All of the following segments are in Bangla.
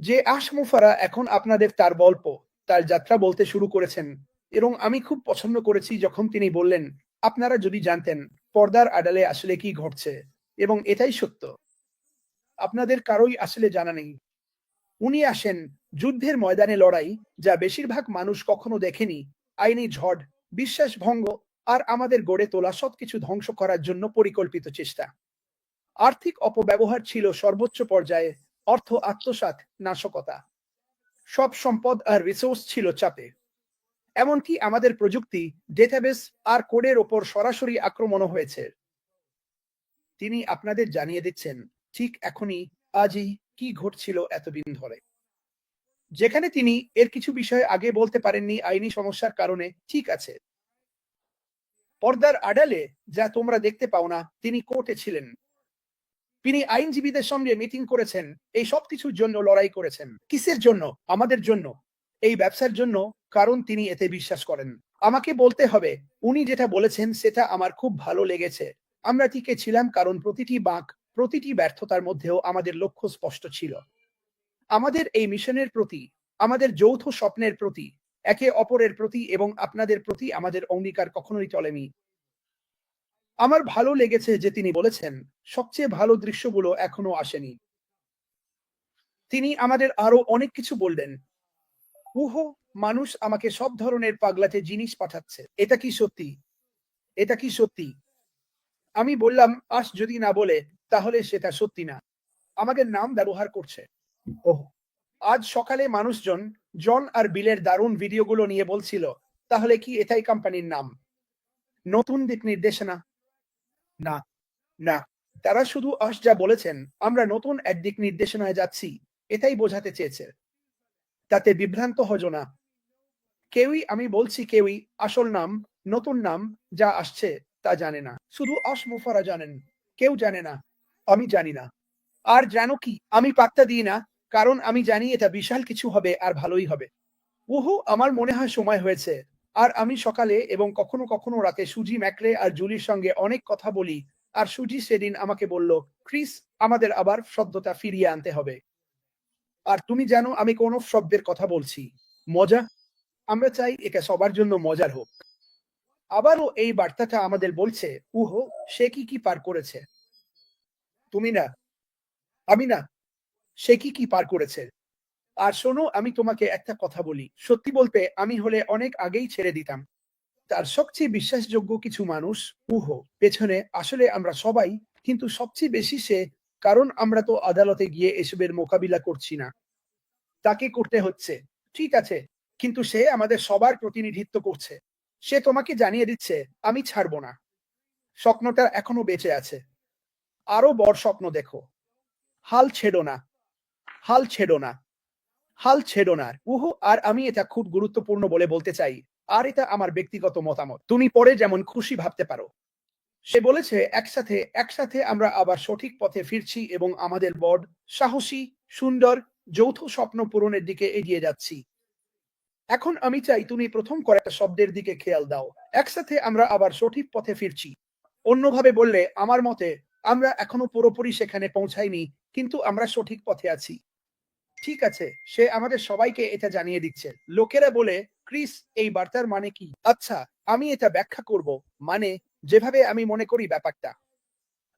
যে আশমুফারা এখন আপনাদের তার গল্প, তার যাত্রা বলতে শুরু করেছেন এবং আমি খুব পছন্দ করেছি যখন তিনি বললেন, আপনারা যদি জানতেন পর্দার আড়ালে আসলে কি ঘটছে এবং এটাই সত্য। আপনাদের কারোই আসলে জানা নেই। উনি আসেন যুদ্ধের ময়দানে লড়াই যা বেশিরভাগ মানুষ কখনো দেখেনি, আইনি ঝড়, বিশ্বাস ভঙ্গ আর আমাদের গড়ে তোলা সবকিছু ধ্বংস করার জন্য পরিকল্পিত চেষ্টা। আর্থিক অপব্যবহার ছিল সর্বোচ্চ পর্যায়ে অর্থ, আত্মসাৎ, নাশকতা। সব সম্পদ আর রিসোর্স ছিল চাপে। এমনকি আমাদের প্রযুক্তি ডেটাবেস আর কোডের ওপর সরাসরি আক্রমণও হয়েছে। তিনি আপনাদের জানিয়ে দিচ্ছেন, ঠিক এখনই, আজই কি ঘটছিল এতদিন ধরে। যেখানে তিনি এর কিছু বিষয় আগে বলতে পারেননি আইনি সমস্যার কারণে, ঠিক আছে। পর্দার আড়ালে যা তোমরা দেখতে পাও না, তিনি কোর্টে ছিলেন। তিনি আইনজীবীদের সঙ্গে মিটিং করেছেন, এই সব কিছুর জন্য লড়াই করেছেন। কিসের জন্য? আমাদের জন্য। এই ব্যবসার জন্য, কারণ তিনি এতে বিশ্বাস করেন। আমাকে বলতে হবে, উনি যেটা বলেছেন সেটা আমার খুব ভালো লেগেছে। আমরা টিকে ছিলাম কারণ প্রতিটি বাঁক, প্রতিটি ব্যর্থতার মধ্যেও আমাদের লক্ষ্য স্পষ্ট ছিল। আমাদের এই মিশনের প্রতি, আমাদের যৌথ স্বপ্নের প্রতি, একে অপরের প্রতি এবং আপনাদের প্রতি আমাদের অঙ্গীকার কখনোই চলেনি। আমার ভালো লেগেছে যে তিনি বলেছেন, সবচেয়ে ভালো দৃশ্যগুলো এখনও আসেনি। তিনি আমাদের আরও অনেক কিছু বললেন। উহো, মানুষ আমাকে সব ধরনের পাগলাতে জিনিস পাঠাচ্ছে। এটা কি সত্যি? এটা কি সত্যি? আমি বললাম, আস যদি না বলে, তাহলে সেটা সত্যি না। আমাকে নাম ব্যবহার করছে। ওহ, আজ সকালে মানুষজন জন আর বিলের দারুণ ভিডিওগুলো নিয়ে বলছিল, তাহলে কি এটাই কোম্পানির নাম? নতুন দিক নির্দেশনা। না না। তারা শুধু আস যা বলেছেন, আমরা নতুন এক দিক নির্দেশনায় যাচ্ছি, এটাই বোঝাতে চেয়েছে। তাতে বিভ্রান্ত হজ না। কেউই, আমি বলছি কেউই, আসল নাম, নতুন নাম যা আসছে তা জানে না। শুধু আস মুফারা জানেন, কেউ জানে না, আমি জানি না। আর জানো কি, আমি পাত্তা দিই না, কারণ আমি জানি এটা বিশাল কিছু হবে আর ভালোই হবে। উহু, আমার মনে হয় সময় হয়েছে। আর আমি সকালে এবং কখনো কখনো রাতে সুজি ম্যাকরে আর জুলির সঙ্গে অনেক কথা বলি। আর সুজি সেদিন আমাকে বলল, ক্রিস, আমাদের আবার শব্দটা ফিরিয়ে আনতে হবে। আর তুমি জানো, আমি কোন শব্দের কথা বলছি। মজা? আমরা চাই এটা সবার জন্য মজার হোক। আবারও এই বার্তাটা আমাদের বলছে, উহো, সে কি কি পার করেছে? তুমি না, আমি না, সে কি কি পার করেছে? আর শোনো, আমি তোমাকে একটা কথা বলি। সত্যি বলতে, আমি হলে অনেক আগেই ছেড়ে দিতাম। তার সবচেয়ে বিশ্বাসযোগ্য কিছু মানুষ উহ, পেছনে আসলে আমরা সবাই, কিন্তু সবচেয়ে বেশি সে, কারণ আমরা তো আদালতে গিয়ে এসবের মোকাবিলা করছি না। তাকে করতে হচ্ছে, ঠিক আছে, কিন্তু সে আমাদের সবার প্রতিনিধিত্ব করছে। সে তোমাকে জানিয়ে দিচ্ছে, আমি ছাড়বো না। স্বপ্নটা এখনও বেঁচে আছে। আরও বড় স্বপ্ন দেখো। হাল ছেড়ো না। হাল ছেড়ো না। হাল ছেড়ো না উহু, আর আমি এটা খুব গুরুত্বপূর্ণ বলে বলতে চাই। আর এটা আমার ব্যক্তিগত মতামত। তুমি পরে যেমন খুশি ভাবতে পারো। সে বলেছে, একসাথে একসাথে আমরা আবার সঠিক পথে ফিরছি এবং আমাদের বড সাহসী, সুন্দর, যৌথ স্বপ্ন পূরণের দিকে এগিয়ে যাচ্ছি। এখন আমি চাই তুমি প্রথম কয়েকটা শব্দের দিকে খেয়াল দাও। একসাথে আমরা আবার সঠিক পথে ফিরছি। অন্যভাবে বললে, আমার মতে, আমরা এখনও পুরোপুরি সেখানে পৌঁছাইনি, কিন্তু আমরা সঠিক পথে আছি। ঠিক আছে, সে আমাদের সবাইকে এটা জানিয়ে দিচ্ছে। লোকেরা বলে, ক্রিস, এই বার্তার মানে কি? আচ্ছা আমি এটা ব্যাখ্যা করব। মানে যেভাবে আমি মনে করি ব্যাপারটা।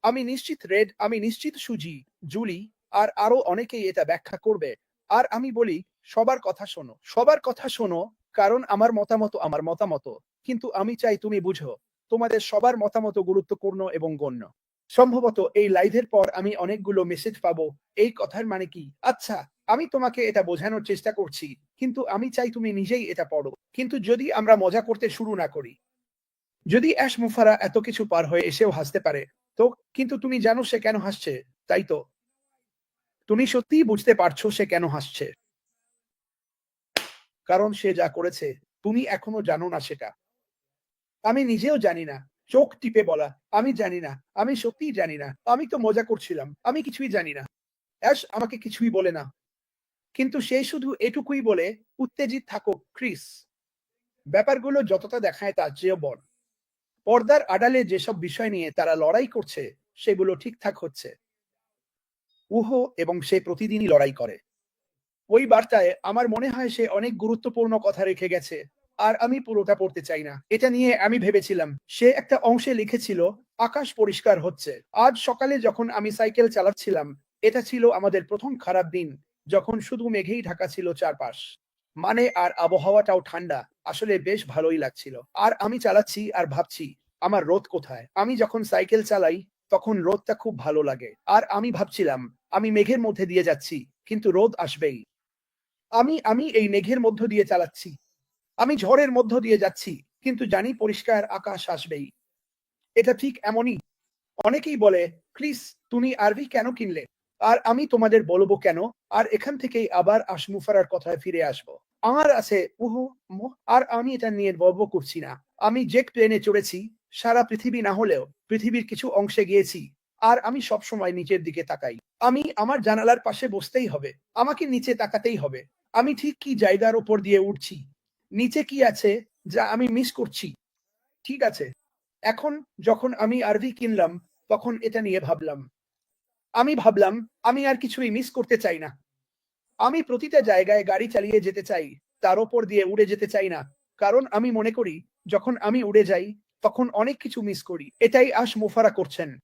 আমি নিশ্চিত রেড, আমি নিশ্চিত সুজি, জুলি, আর আরও অনেকেই এটা ব্যাখ্যা করবে। আর আমি বলি, সবার কথা শোনো। সবার কথা শোনো, কারণ আমার মতামত আমার মতামত। কিন্তু আমি চাই তুমি বুঝো, তোমাদের সবার মতামত গুরুত্বপূর্ণ এবং গণ্য। সম্ভবত এই লাইভের পর আমি অনেকগুলো মেসেজ পাবো। এই কথার মানে কি? আচ্ছা আমি তোমাকে এটা বোঝানোর চেষ্টা করছি, কিন্তু আমি চাই তুমি নিজেই এটা পড়ো। কিন্তু যদি আমরা মজা করতে শুরু না করি, যদি অ্যাশ মুফারা এত কিছু পার হয়ে এসেও হাসতে পারে, তো কিন্তু তুমি জানো সে কেন হাসছে, তাই তো? তুমি সত্যিই বুঝতে পারছ সে কেন হাসছে। কারণ সে যা করেছে, তুমি এখনও জানো না সেটা। আমি নিজেও জানি না, চোখ টিপে বলা, আমি জানি না, আমি সত্যিই জানি না, আমি তো মজা করছিলাম, আমি কিছুই জানি না। অ্যাশ আমাকে কিছুই বলে না। কিন্তু সে শুধু এটুকুই বলে, উত্তেজিত থাকো, ক্রিস। ব্যাপারগুলো যতটা দেখায় তার চেয়েও বড়। পর্দার আড়ালে যেসব বিষয় নিয়ে তারা লড়াই করছে, সেগুলো ঠিকঠাক হচ্ছে। উহো এবং সে প্রতিদিনই লড়াই করে। ওই বার্তায় আমার মনে হয় সে অনেক গুরুত্বপূর্ণ কথা রেখে গেছে, আর আমি পুরোটা পড়তে চাই না। এটা নিয়ে আমি ভেবেছিলাম। সে একটা অংশে লিখেছিল, আকাশ পরিষ্কার হচ্ছে। আজ সকালে যখন আমি সাইকেল চালাচ্ছিলাম, এটা ছিল আমাদের প্রথম খারাপ দিন। যখন শুধু মেঘেই ঢাকা ছিল চারপাশ। মানে আর আবহাওয়াটাও ঠান্ডা। আসলে বেশ ভালোই লাগছিল। আর আমি চালাচ্ছি আর ভাবছি, আমার রোদ কোথায়? আমি যখন সাইকেল চালাই, তখন রোদটা খুব ভালো লাগে। আর আমি ভাবছিলাম, আমি মেঘের মধ্যে দিয়ে যাচ্ছি, কিন্তু রোদ আসবেই। আমি আমি এই মেঘের মধ্য দিয়ে চালাচ্ছি। আমি ঝড়ের মধ্য দিয়ে যাচ্ছি, কিন্তু জানি পরিষ্কার আকাশ আসবেই। এটা ঠিক এমনই। অনেকেই বলে, ক্রিস, তুমি আরভি কেন কিনলে? আর আমি তোমাদের বলব কেন? আর এখান থেকেই আবার আশমুফারার কথায় ফিরে আসব। আমার আছে, উহ আর আমি এটা নিয়ে গর্ব করছি না। আমি জেক প্লেনে চড়েছি, সারা পৃথিবী না হলেও পৃথিবীর কিছু অংশে গিয়েছি, আর আমি সব সময় নিচের দিকে তাকাই। আমি আমার জানালার পাশে বসতেই হবে, আমাকে নিচে তাকাতেই হবে। আমি ঠিক কি জায়গার উপর দিয়ে উঠছি? নিচে কি আছে যা আমি মিস করছি? ঠিক আছে। এখন যখন আমি আরভি কিনলাম, তখন এটা নিয়ে ভাবলাম। আমি ভাবলাম, আমি আর কিছুই মিস করতে চাই না। আমি প্রতিটা জায়গায় গাড়ি চালিয়ে যেতে চাই, তার ওপর দিয়ে উড়ে যেতে চাই না। কারণ আমি মনে করি, যখন আমি উড়ে যাই, তখন অনেক কিছু মিস করি। এটাই আশ মোফারা করছেন।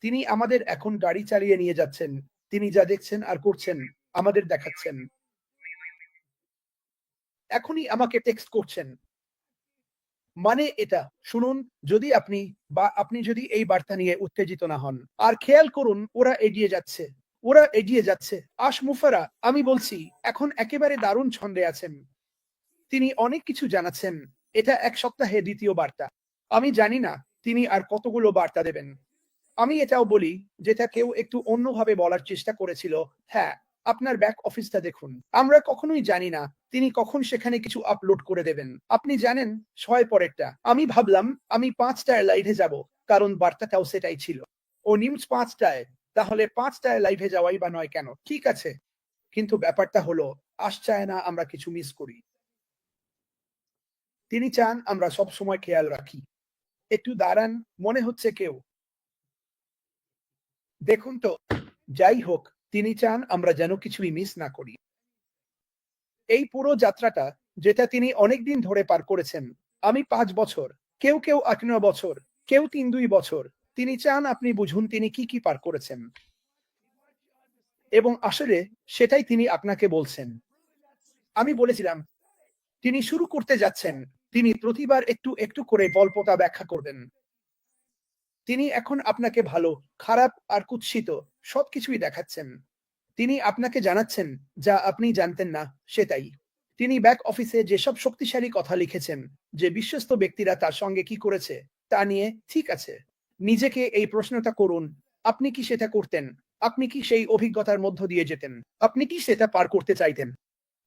তিনি আমাদের এখন গাড়ি চালিয়ে নিয়ে যাচ্ছেন। তিনি যা দেখছেন আর করছেন, আমাদের দেখাচ্ছেন। এখনই আমাকে টেক্সট করছেন। মানে এটা, শুনুন, যদি আপনি বা আপনি যদি এই বার্তা নিয়ে উত্তেজিত না হন, আর খেয়াল করুন, ওরা এগিয়ে যাচ্ছে, ওরা এগিয়ে যাচ্ছে। আশ মুফারা আমি বলছি, এখন একেবারে দারুণ ছন্দে আছেন। তিনি অনেক কিছু জানাচ্ছেন, এটা এক সপ্তাহে দ্বিতীয় বার্তা। আমি জানি না, তিনি আর কতগুলো বার্তা দেবেন। আমি এটাও বলি, যেটা কেউ একটু অন্যভাবে বলার চেষ্টা করেছিল হ্যাঁ আপনার ব্যাক অফিসটা দেখুন। আমরা কখনোই জানি না তিনি কখন সেখানে কিছু আপলোড করে দেবেন? আপনি জানেন ছয় পরেরটা। আমি ভাবলাম, আমি পাঁচটায় লাইভে যাব, কারণ বার্তাটাও সেটাই ছিল। ও নিউজ পাঁচটায়, তাহলে পাঁচটায় লাইভে যাওয়াই বা নয় কেন? ঠিক আছে। কিন্তু ব্যাপারটা হলো, আশ চায় না আমরা কিছু মিস করি। তিনি চান আমরা সব সময় খেয়াল রাখি। একটু দাঁড়ান, মনে হচ্ছে কেউ। দেখুন তো, যাই হোক, তিনি চান আমরা যেন কিছুই মিস না করি। এই পুরো যাত্রাটা, যেটা তিনি অনেকদিন ধরে পার করেছেন, আমি পাঁচ বছর, কেউ কেউ আট নয় বছর, কেউ তিন দুই বছর, তিনি চান আপনি বুঝুন তিনি কি কি পার করেছেন। এবং আসলে সেটাই তিনি আপনাকে বলছেন। আমি বলেছিলাম, তিনি শুরু করতে যাচ্ছেন, তিনি প্রতিবার একটু একটু করে গল্পটা ব্যাখ্যা করবেন। তিনি এখন আপনাকে ভালো, খারাপ আর কুৎসিত সবকিছুই দেখাচ্ছেন। তিনি আপনাকে জানাচ্ছেন, যা আপনি জানতেন না সেটাই তিনি ব্যাক অফিসে যেসব শক্তিশালী কথা লিখেছেন, যে বিশ্বস্ত ব্যক্তিরা তার সঙ্গে কি করেছে, তা নিয়ে ঠিক আছে। নিজেকে এই প্রশ্নটা করুন, আপনি কি সেটা করতেন? আপনি কি সেই অভিজ্ঞতার মধ্য দিয়ে যেতেন? আপনি কি সেটা পার করতে চাইতেন?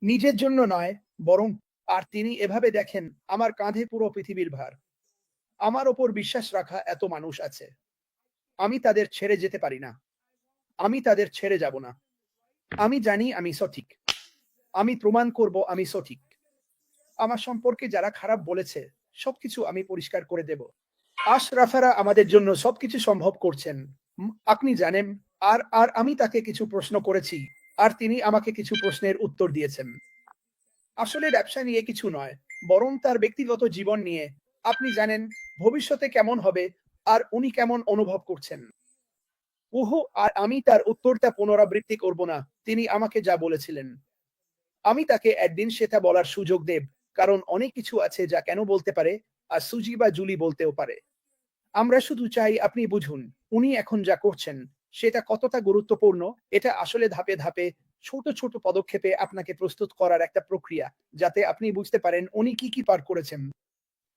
নিজের জন্য নয়, বরং, আর তিনি এভাবে দেখেন, আমার কাঁধে পুরো পৃথিবীর ভার। আমার ওপর বিশ্বাস রাখা এত মানুষ আছে। আমি তাদের ছেড়ে যেতে পারি না। আমি তাদের ছেড়ে যাব না। আমি জানি আমি সঠিক। আমি প্রমাণ করব আমি সঠিক। আমার সম্পর্কে যারা খারাপ বলেছে, সবকিছু আমি পরিষ্কার করে দেব। আশরাফারা আমাদের জন্য সবকিছু সম্ভব করছেন। আপনি জানেন, আর আর আমি তাকে কিছু প্রশ্ন করেছি, আর তিনি আমাকে কিছু প্রশ্নের উত্তর দিয়েছেন। আসলে ব্যবসা নিয়ে কিছু নয়, বরং তার ব্যক্তিগত জীবন নিয়ে। আপনি জানেন, ভবিষ্যতে কেমন হবে, আর উনি কেমন অনুভব করছেন। উহু, আর আমি তার উত্তরটা পুনরাবৃত্তি করব না। তিনি আমাকে যা বলেছিলেন। আমি তাকে একদিন সেটা বলার সুযোগ দেব, কারণ অনেক কিছু আছে যা কেন বলতে পারে, আর সুজি বা জুলি বলতেও পারে। আমরা শুধু চাই আপনি বুঝুন, উনি এখন যা করছেন, সেটা কতটা গুরুত্বপূর্ণ, এটা আসলে ধাপে ধাপে, ছোট ছোট পদক্ষেপে আপনাকে প্রস্তুত করার একটা প্রক্রিয়া, যাতে আপনি বুঝতে পারেন উনি কি কি পার করেছেন।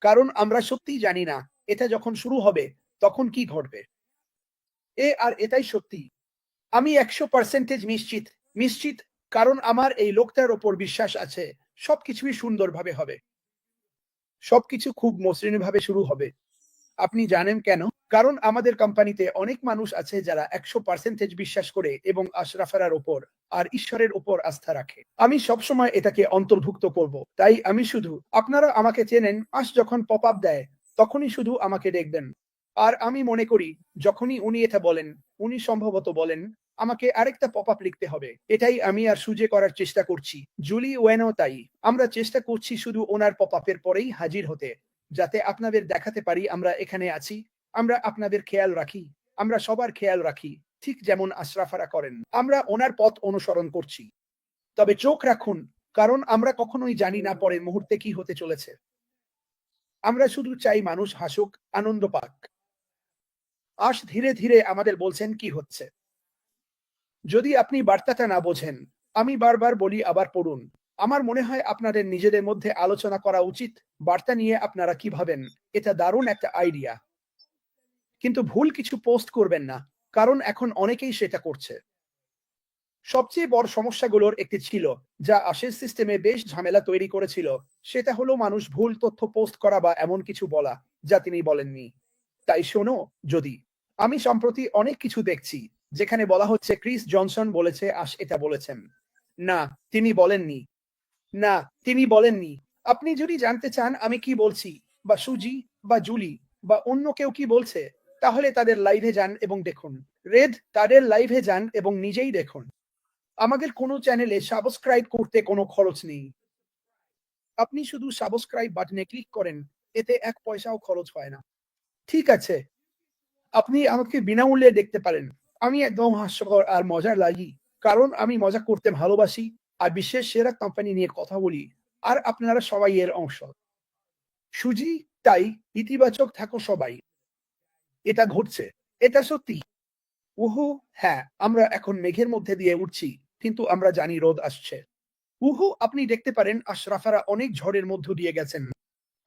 কারণ আমরা সত্যিই জানি না, এটা যখন শুরু হবে, তখন কি ঘটবে। এ আর এটাই সত্যি। আমি একশো পার্সেন্টেজ নিশ্চিত নিশ্চিত কারণ আমার এই লোকটার ওপর বিশ্বাস আছে, সবকিছুই সুন্দরভাবে হবে। সবকিছু খুব মসৃণ ভাবে শুরু হবে। আপনি জানেন কেন? কারণ আমাদের কোম্পানিতে অনেক মানুষ আছে যারা একশো পার্সেন্টেজ বিশ্বাস করে এবং আশরাফারার ওপর আর ঈশ্বরের ওপর আস্থা রাখে। আমি সবসময় এটাকে অন্তর্ভুক্ত করব, তাই আমি শুধু আপনারা আমাকে চেনেন, আশ যখন পপ আপ দেয়, তখনই শুধু আমাকে দেখবেন। আর আমি মনে করি, যখনই উনি এটা বলেন, উনি সম্ভবত বলেন, আমাকে আরেকটা পপ আপ লিখতে হবে। এটাই আমি আর সুজে করার চেষ্টা করছি। জুলি ওয়েনও তাই। আমরা চেষ্টা করছি শুধু ওনার পপ আপের পরেই হাজির হতে, যাতে আপনাদের দেখাতে পারি আমরা এখানে আছি। আমরা আপনাদের খেয়াল রাখি। আমরা সবার খেয়াল রাখি, ঠিক যেমন আশরাফারা করেন। আমরা ওনার পথ অনুসরণ করছি। তবে চোখ রাখুন, কারণ আমরা কখনোই জানি না পরের মুহূর্তে কি হতে চলেছে। আমরা শুধু চাই মানুষ হাসুক, আনন্দ পাক। আশ ধীরে ধীরে আমাদের বলছেন, কি হচ্ছে? যদি আপনি বার্তাটা না বোঝেন, আমি বারবার বলি, আবার পড়ুন। আমার মনে হয় আপনাদের নিজেদের মধ্যে আলোচনা করা উচিত, বার্তা নিয়ে আপনারা কি ভাবেন? এটা দারুণ একটা আইডিয়া। কিন্তু ভুল কিছু পোস্ট করবেন না, কারণ এখন অনেকেই সেটা করছে। সবচেয়ে বড় সমস্যাগুলোর একটি ছিল, যা আশের সিস্টেমে বেশ ঝামেলা তৈরি করেছিল, সেটা হলো মানুষ ভুল তথ্য পোস্ট করা বা এমন কিছু বলা, যা তিনি বলেননি। তাই শোনো, যদি আমি সম্প্রতি অনেক কিছু দেখছি, যেখানে বলা হচ্ছে ক্রিস জনসন বলেছে আশ এটা বলেছেন। না, তিনি বলেননি। না, তিনি বলেননি। আপনি যদি জানতে চান আমি কি বলছি, বা সুজি, বা জুলি, বা অন্য কেউ কি বলছে, তাহলে তাদের লাইভে যান এবং দেখুন। রেড, তাদের লাইভে যান এবং নিজেই দেখুন। আমাদের কোনো চ্যানেলে সাবস্ক্রাইব করতে কোনো খরচ নেই। আপনি শুধু সাবস্ক্রাইব বাটনে ক্লিক করেন, এতে এক পয়সাও খরচ হয় না। ঠিক আছে। আপনি আমাকে বিনামূল্যে দেখতে পারেন। আমি একদম হাস্যকর আর মজার লাগি। কারণ আমি মজা করতে ভালোবাসি আর বিশ্বের সেরা কোম্পানি নিয়ে কথা বলি। আর আপনারা সবাই এর অংশ। সুজি, তাই ইতিবাচক থাকো সবাই। এটা ঘটছে। এটা সত্যি। উহু হ্যাঁ আমরা এখন মেঘের মধ্যে দিয়ে উঠছি, কিন্তু আমরা জানি রোদ আসছে। উহু, আপনি দেখতে পারেন, আশরাফারা অনেক ঝড়ের মধ্য দিয়ে গেছেন।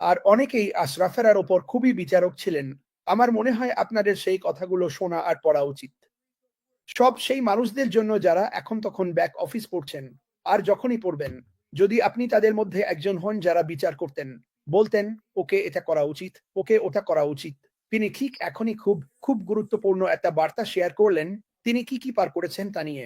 আর অনেকেই আশরাফেরার ওপর খুবই বিচারক ছিলেন। আমার মনে হয় আপনাদের সেই কথাগুলো শোনা আর পড়া উচিত। সব সেই মানুষদের জন্য যারা এখন তখন ব্যাক অফিস পড়ছেন আর যখনই পড়বেন, যদি আপনি তাদের মধ্যে একজন হন যারা বিচার করতেন, বলতেন, ওকে এটা করা উচিত, ওকে ওটা করা উচিত। তিনি ঠিক এখনই খুব খুব গুরুত্বপূর্ণ একটা বার্তা শেয়ার করলেন, তিনি কি কি পার করেছেন তা নিয়ে।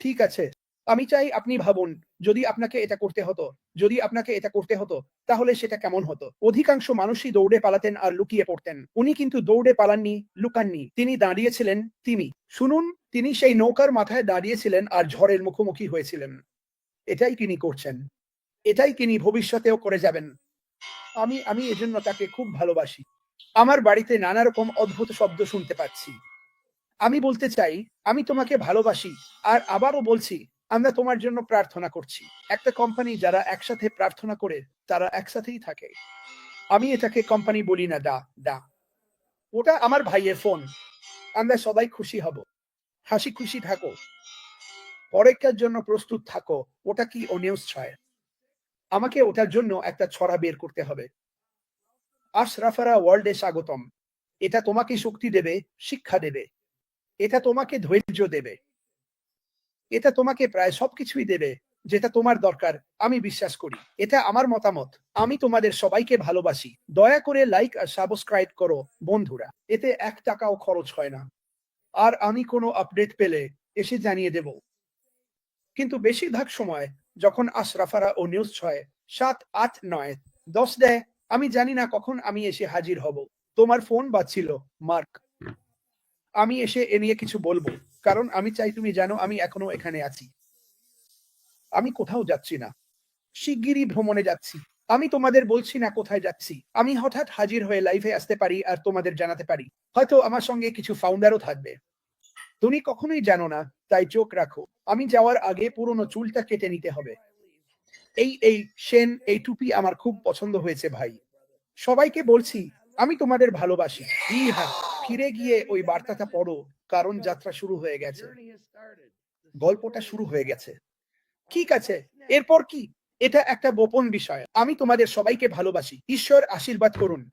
ঠিক আছে। আমি চাই আপনি ভাবুন, যদি আপনাকে এটা করতে হতো, যদি আপনাকে এটা করতে হতো, তাহলে সেটা কেমন হতো? অধিকাংশ মানুষই দৌড়ে পালাতেন আর লুকিয়ে পড়তেন। উনি কিন্তু দৌড়ে পালাননি, লুকাননি। তিনি দাঁড়িয়েছিলেন তিনি শুনুন, তিনি সেই নৌকার মাথায় দাঁড়িয়েছিলেন আর ঝড়ের মুখোমুখি হয়েছিলেন। এটাই তিনি করছেন। এটাই তিনি ভবিষ্যতেও করে যাবেন। আমি আমি এজন্য তাকে খুব ভালোবাসি। আমার বাড়িতে নানা রকম অদ্ভুত শব্দ শুনতে পাচ্ছি। আমি বলতে চাই, আমি তোমাকে ভালোবাসি, আর আবারও বলছি আমরা তোমার জন্য প্রার্থনা করছি। একটা কোম্পানি যারা একসাথে প্রার্থনা করে, তারা একসাথেই থাকে। আমি এটাকে কোম্পানি বলি না, দা দা। ওটা আমার ভাইয়ের ফোন আমরা সবাই খুশি হব। হাসি খুশি থাকো। পরীক্ষার জন্য প্রস্তুত থাকো। ওটা কি অনিউজ ছয়? আমাকে ওটার জন্য একটা ছড়া বের করতে হবে। আশরাফারা ওয়ার্ল্ডে স্বাগতম। এটা তোমাকে শক্তি দেবে, শিক্ষা দেবে। এটা তোমাকে ধৈর্য দেবে। এটা তোমাকে প্রায় সবকিছুই দেবে যেটা তোমার দরকার, আমি বিশ্বাস করি। এটা আমার মতামত। আমি তোমাদের সবাইকে ভালোবাসি। দয়া করে লাইক আর সাবস্ক্রাইব করো, বন্ধুরা। এতে এক টাকাও খরচ হয় না। আর আমি কোনো আপডেট পেলে এসে জানিয়ে দেব। কিন্তু বেশিরভাগ সময় যখন আশরাফারা ও নিউজ ছয়, সাত, আট, নয়, দশ দেয়, আমি জানি না কখন আমি এসে হাজির হব। তোমার ফোন বাজছিল, মার্ক। আমি এসে এ নিয়ে কিছু বলব। কারণ আমি চাই তুমি জানো আমি এখনও এখানে আছি। আমি কোথাও যাচ্ছি না। শিগগিরই ভ্রমণে যাচ্ছি। আমি তোমাদের বলছি না কোথায় যাচ্ছি। আমি হঠাৎ হাজির হয়ে লাইভে আসতে পারি আর তোমাদের জানাতে পারি। হয়তো আমার সঙ্গে কিছু ফাউন্ডারও থাকবে। তুমি কখনোই জানো না, তাই চোখ রাখো। আমি যাওয়ার আগে পুরনো চুলটা কেটে নিতে হবে। এই এই, সেন, এই টুপি আমার খুব পছন্দ হয়েছে ভাই। সবাইকে বলছি, আমি তোমাদের ভালোবাসি। ইহা। ফিরে গিয়ে ওই বার্তাটা পড়ো, কারণ যাত্রা শুরু হয়ে গেছে। গল্পটা শুরু হয়ে গেছে। ঠিক আছে, এরপর কি? এটা একটা গোপন বিষয়। আমি তোমাদের সবাইকে ভালোবাসি। ঈশ্বর আশীর্বাদ করুন।